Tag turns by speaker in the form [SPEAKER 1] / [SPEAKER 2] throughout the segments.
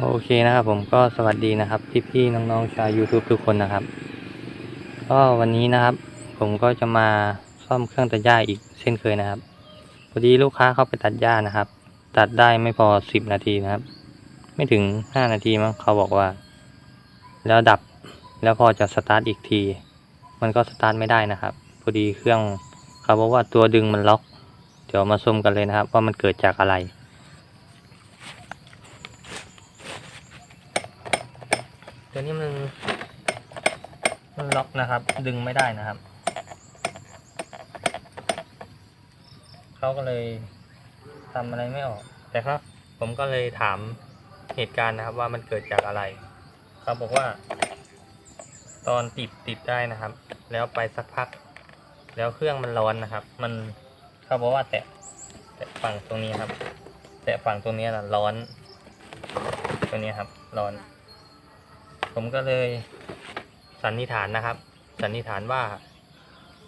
[SPEAKER 1] โอเคนะครับผมก็สวัสดีนะครับ พี่ๆน้องๆชาว YouTube ทุกคนนะครับ ก็วันนี้นะครับ ผมก็จะมาซ่อมเครื่องตัดหญ้าอีกเช่นเคยนะครับพอดีลูกค้าเข้าไปตัดหญ้านะครับ ตัดได้ไม่พอสิบนาทีนะครับ ไม่ถึงห้านาทีมั้งเขาบอกว่า แล้วดับแล้วพอจะสตาร์ทอีกที มันก็สตาร์ทไม่ได้นะครับ พอดีเครื่องเขาบอกว่าตัวดึงมันล็อก เดี๋ยวมาชมกันเลยนะครับ ว่ามันเกิดจากอะไร ตัวนี้มันมันล็อกนะครับ ดึงไม่ได้นะครับเขาก็เลยทำอะไรไม่ออก แต่ครับ ผมก็เลยถามเหตุการณ์นะครับว่ามันเกิดจากอะไรเขาบอกว่า ตอนติดติดได้นะครับ แล้วไปสักพัก แล้วเครื่องมันร้อนนะครับ มันเขาบอกว่าแตะแตะฝั่งตรงนี้ครับ แตะฝั่งตรงนี้นะร้อน ตัวนี้ครับ ร้อน ผมก็เลยสันนิษฐานนะครับ สันนิษฐานว่า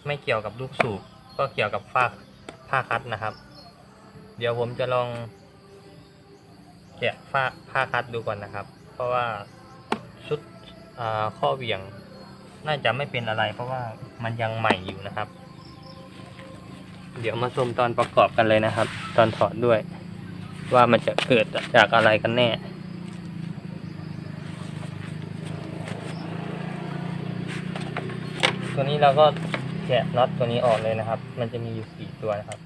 [SPEAKER 1] ไม่เกี่ยวกับลูกสูบก็เกี่ยวกับฝ้าผ้าคัดนะครับ เดี๋ยวผมจะลองแกะฝ้าผ้าคัดดูก่อนนะครับ เพราะว่าชุดข้อเหวี่ยงน่าจะไม่เป็นอะไร เพราะว่ามันยังใหม่อยู่นะครับ เดี๋ยวมาชมตอนประกอบกันเลยนะครับ ตอนถอดด้วย ว่ามันจะเกิดจากอะไรกันแน่ ตัวนี้เราก็แกะน็อตตัวนี้ออกเลยนะครับ มันจะมีอยู่สี่ตัวนะครับ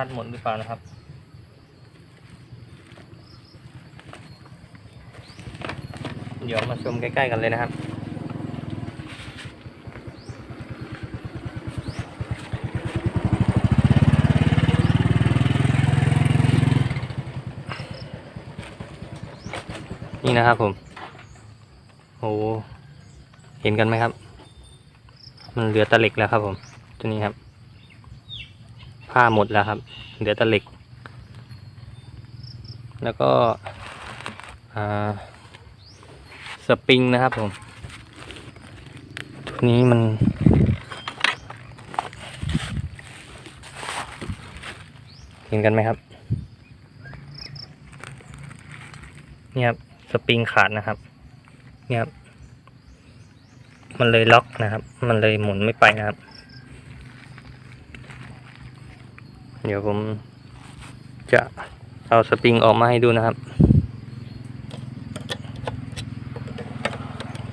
[SPEAKER 1] คัดหมดหรือเปล่านะครับ เดี๋ยวมาชมใกล้ๆกันเลยนะครับนี่นะครับผมโอ้เห็นกันไหมครับ มันเหลือตะเหล็กแล้วครับผม ตัวนี้ครับ ผ้าหมดแล้วครับ เหลือตะเหล็ก แล้วก็สปริงนะครับผมตัวนี้มัน เห็นกันไหมครับ นี่ครับ สปริงขาดนะครับ เนี่ยครับ มันเลยล็อกนะครับ มันเลยหมุนไม่ไปนะครับ เดี๋ยวผมจะเอาสปริงออกมาให้ดูนะครับ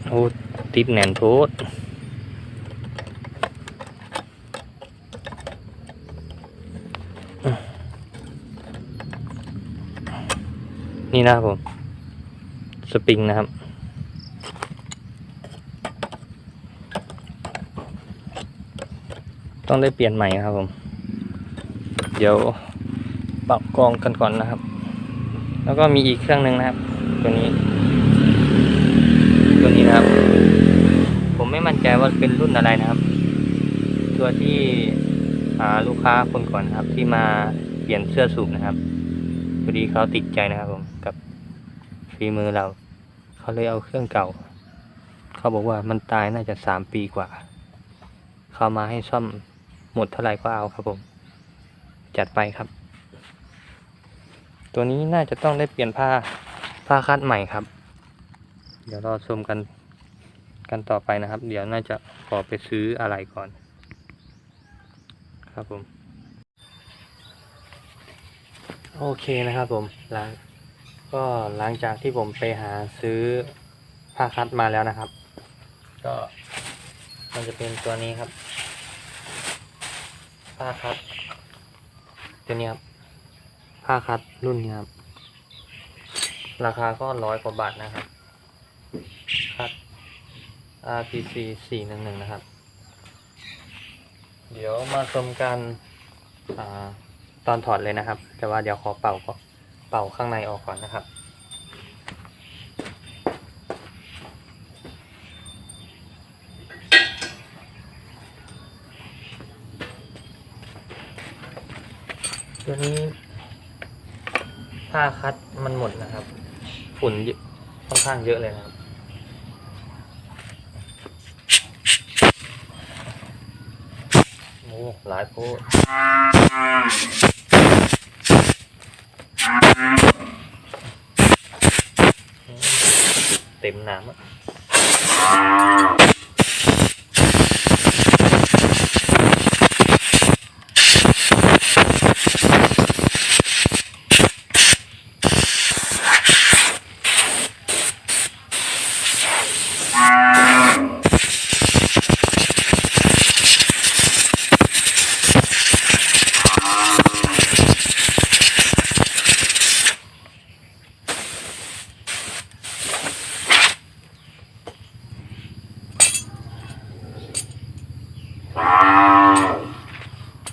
[SPEAKER 1] โอ้ติดแหนนโพดนี่นะครับผม สปริงนะครับ ต้องได้เปลี่ยนใหม่ครับผม เดี๋ยวปรับกองกันก่อนนะครับ แล้วก็มีอีกเครื่องหนึ่งนะครับ ตัวนี้ ตัวนี้นะครับ ผมไม่มั่นใจว่าเป็นรุ่นอะไรนะครับ ตัวที่อ่ลูกค้าคนก่อนครับ ที่มาเปลี่ยนเสื้อสูบนะครับพอดีเขาติดใจนะครับผมกับฝีมือเรา เขาเลยเอาเครื่องเก่า เขาบอกว่ามันตายน่าจะสามปีกว่า เขามาให้ซ่อมหมดเท่าไหร่ก็เอาครับผม จัดไปครับ ตัวนี้น่าจะต้องได้เปลี่ยนผ้าผ้าคัดใหม่ครับ เดี๋ยวรอชมกันกันต่อไปนะครับ เดี๋ยวน่าจะขอไปซื้ออะไรก่อน ครับผม โอเคนะครับผมหลังก็หลังจากที่ผมไปหาซื้อผ้าคัดมาแล้วนะครับ ก็มันจะเป็นตัวนี้ครับผ้าคัด ตัวนี้ครับ ผ้าคัดรุ่นนี้ครับ ราคาก็ร้อยกว่าบาทนะครับ คัด RPC 411 นะครับ เดี๋ยวมาชมกันอตอนถอดเลยนะครับ แต่ว่าเดี๋ยวขอเป่าก่อนเป่าข้างในออกก่อนนะครับ ตัวนี้ ผ้าคัดมันหมดนะครับ ฝุ่นเยอะค่อนข้างเยอะเลยนะครับ โอ้หลายโพดเต็มน้ำอะ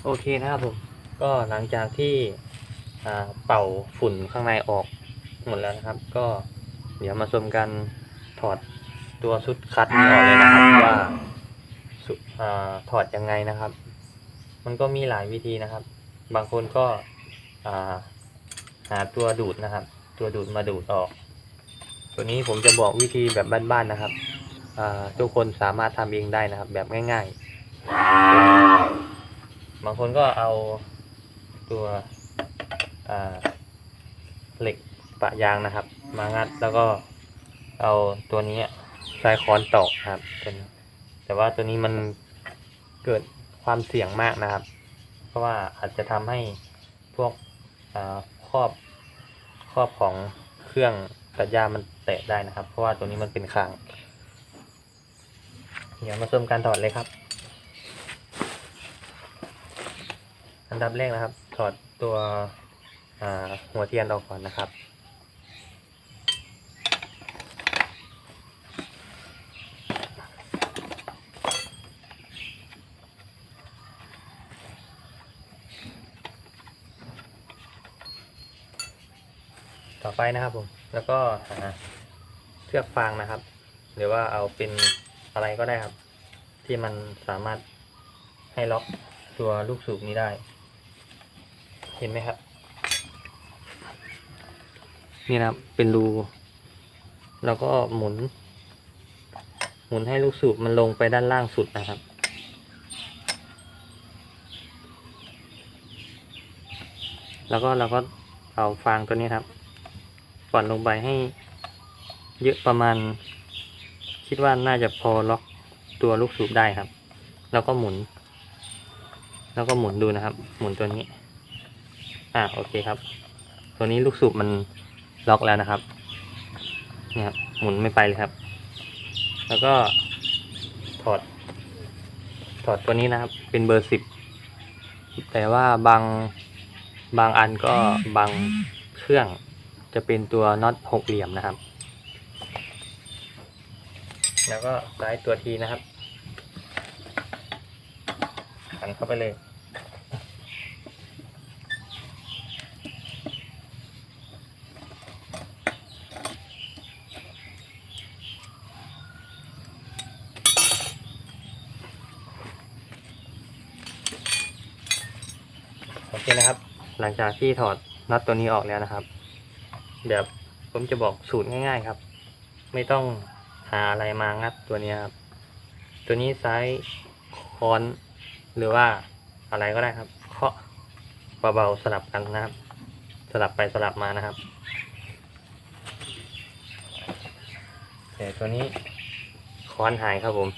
[SPEAKER 1] โอเคนะครับผม ก็หลังจากที่เป่าฝุ่นข้างในออกหมดแล้วนะครับ ก็เดี๋ยวมาชมกันถอดตัวชุดคัดนี้ออกเลยนะครับว่าถอดยังไงนะครับ มันก็มีหลายวิธีนะครับ บางคนก็หาตัวดูดนะครับ ตัวดูดมาดูดออก ตัวนี้ผมจะบอกวิธีแบบบ้านๆนะครับทุกคนสามารถทำเองได้นะครับ แบบง่ายๆ บางคนก็เอาตัวเหล็กปะยางนะครับ มางัดแล้วก็เอาตัวนี้ใช้ค้อนตอกครับตัวนี้แต่ว่าตัวนี้มันเกิดความเสี่ยงมากนะครับ เพราะว่าอาจจะทำให้พวกครอบครอบของเครื่องตัดหญ้ามันแตกได้นะครับ เพราะว่าตัวนี้มันเป็นคางเดี๋ยวมาชมการถอดเลยครับ อันดับแรกนะครับ ถอดตัวหัวเทียนออกก่อนนะครับ ต่อไปนะครับผม แล้วก็หาเชือกฟางนะครับ หรือว่าเอาเป็นอะไรก็ได้ครับ ที่มันสามารถให้ล็อกตัวลูกสูบนี้ได้ เห็นไหมครับ นี่นะครับเป็นรูแล้วก็หมุน หมุนให้ลูกสูบมันลงไปด้านล่างสุดนะครับ แล้วก็เราก็เอาฟางตัวนี้ครับก่อนลงไปให้เยอะประมาณ คิดว่าน่าจะพอล็อกตัวลูกสูบได้ครับ แล้วก็หมุน แล้วก็หมุนดูนะครับ หมุนตัวนี้ อ่าโอเคครับ ตัวนี้ลูกสูบมันล็อกแล้วนะครับ เนี่ยครับหมุนไม่ไปเลยครับ แล้วก็ถอด ถอดตัวนี้นะครับ เป็นเบอร์สิบแต่ว่าบางบางอันก็บางเครื่องจะเป็นตัวน็อตหกเหลี่ยมนะครับ แล้วก็สายตัวทีนะครับหันเข้าไปเลย โอเคนะครับ ห ลังจากที่ถอดน็อตตัวนี้ออกแล้วนะครับ เดี๋ยวผมจะบอกสูตรง่าย ๆครับ ไม่ต้องหาอะไรมางัดตัวนี้ครับ ตัวนี้ซ้ายค้อนหรือว่าอะไรก็ได้ครับ เคาะเบาๆสลับกันนะครับ สลับไปสลับมานะครับแต่ตัวนี้ค้อนหายครับผม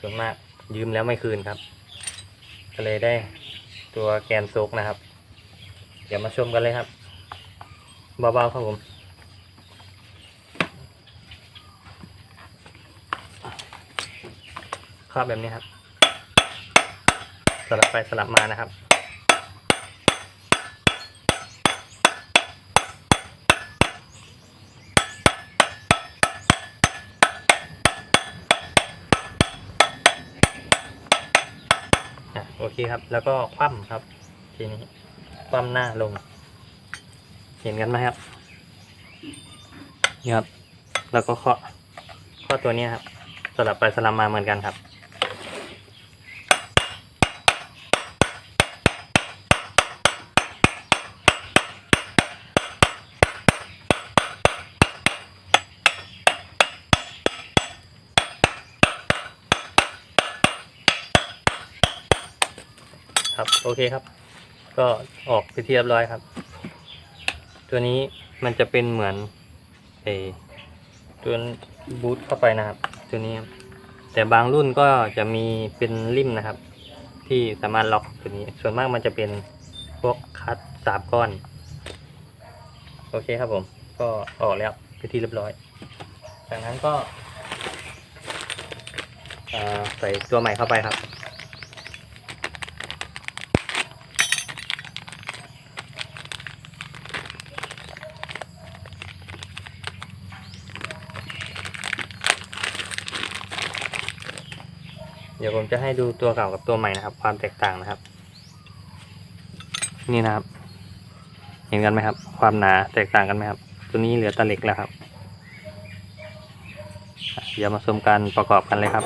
[SPEAKER 1] ส่วนมากยืมแล้วไม่คืนครับ ก็เลยได้ตัวแกนโซกนะครับ เดี๋ยวมาชมกันเลยครับเบาๆครับผมครอบแบบนี้ครับ สลับไปสลับมานะครับโอเคครับ แล้วก็คว่ำครับ ทีนี้ คว่ำหน้าลง เห็นกันไหมครับนี่ครับ แล้วก็เคาะเคาะตัวนี้ครับ สลับไปสลับมาเหมือนกันครับครับ โอเคครับ ก็ออกไปที่เรียบร้อยครับ ตัวนี้มันจะเป็นเหมือนไอตัวบูทเข้าไปนะครับ ตัวนี้ครับแต่บางรุ่นก็จะมีเป็นริมนะครับ ที่สามารถล็อกตัวนี้ ส่วนมากมันจะเป็นพวกคัดสามก้อน โอเคครับผม ก็ออกแล้วไปที่เรียบร้อย จากนั้นก็ใส่ตัวใหม่เข้าไปครับ เดี๋ยวผมจะให้ดูตัวเก่ากับตัวใหม่นะครับ ความแตกต่างนะครับ นี่นะครับ เห็นกันไหมครับ ความหนาแตกต่างกันไหมครับ ตัวนี้เหลือตะเหล็กแล้วครับ เดี๋ยวมาชมการประกอบกันเลยครับ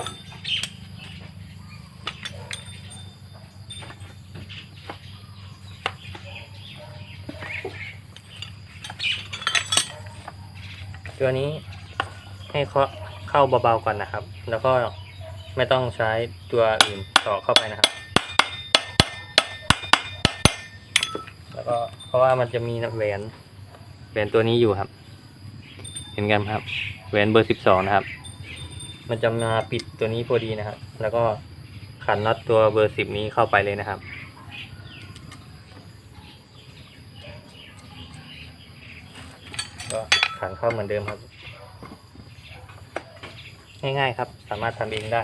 [SPEAKER 1] ตัวนี้ให้เคาะเข้าเบาๆก่อนนะครับ แล้วก็ ไม่ต้องใช้ตัวอื่นต่อเข้าไปนะครับ แล้วก็เพราะว่ามันจะมีแหวนแหวนตัวนี้อยู่ครับ เห็นกันครับแหวนเบอร์สิบสองนะครับ มันจะมาปิดตัวนี้พอดีนะครับ แล้วก็ขันน็อตตัวเบอร์สิบนี้เข้าไปเลยนะครับก็ขันเข้าเหมือนเดิมครับ ง่ายๆครับ สามารถทำเองได้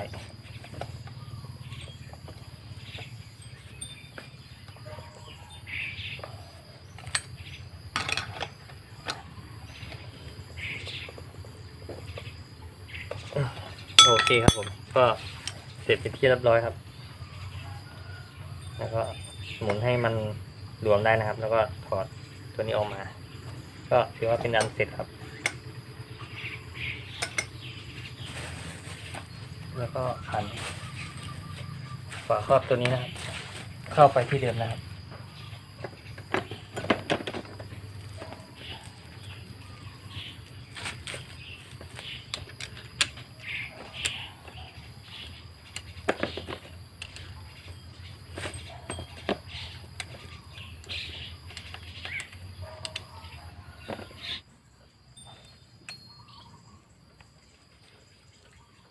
[SPEAKER 1] โอเคครับผม ก็เสร็จเป็นที่เรียบร้อยครับ แล้วก็หมุนให้มันรวมได้นะครับ แล้วก็ถอดตัวนี้ออกมา ก็ถือว่าเป็นอันเสร็จครับ แล้วก็หันฝาครอบตัวนี้นะครับ เข้าไปที่เดิมนะครับ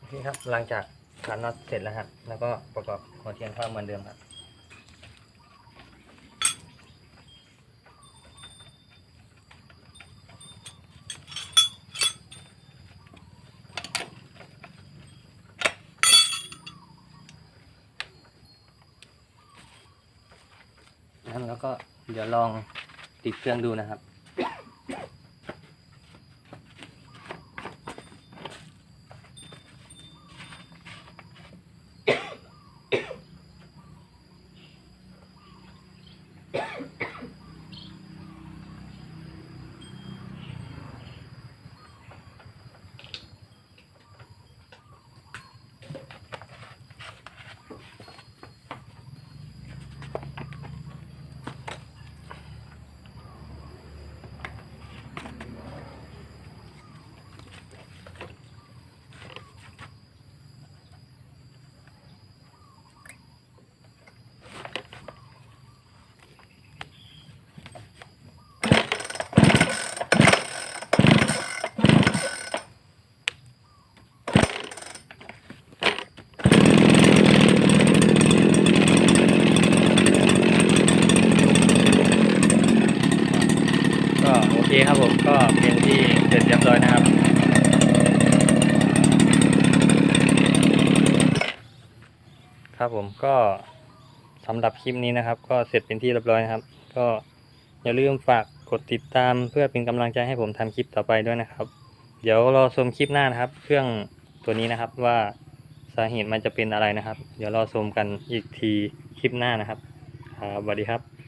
[SPEAKER 1] โอเคครับหลังจากขันน็อตเสร็จแล้วครับ แล้วก็ประกอบหัวเทียนเข้าเหมือนเดิมครับ แล้วก็เดี๋ยวลองติดเครื่องดูนะครับ โคครับผมก็เป็นที่เสร็จเรียบร้อยนะครับ ครับผมก็สำหรับคลิปนี้นะครับ ก็เสร็จเป็นที่เรียบร้อยนะครับ ก็อย่าลืมฝากกดติดตามเพื่อเป็นกำลังใจให้ผมทำคลิปต่อไปด้วยนะครับ เดี๋ยวรอชมคลิปหน้านะครับ เครื่องตัวนี้นะครับว่าสาเหตุมันจะเป็นอะไรนะครับ เดี๋ยวรอชมกันอีกทีคลิปหน้านะครับครับสวัสดีครับ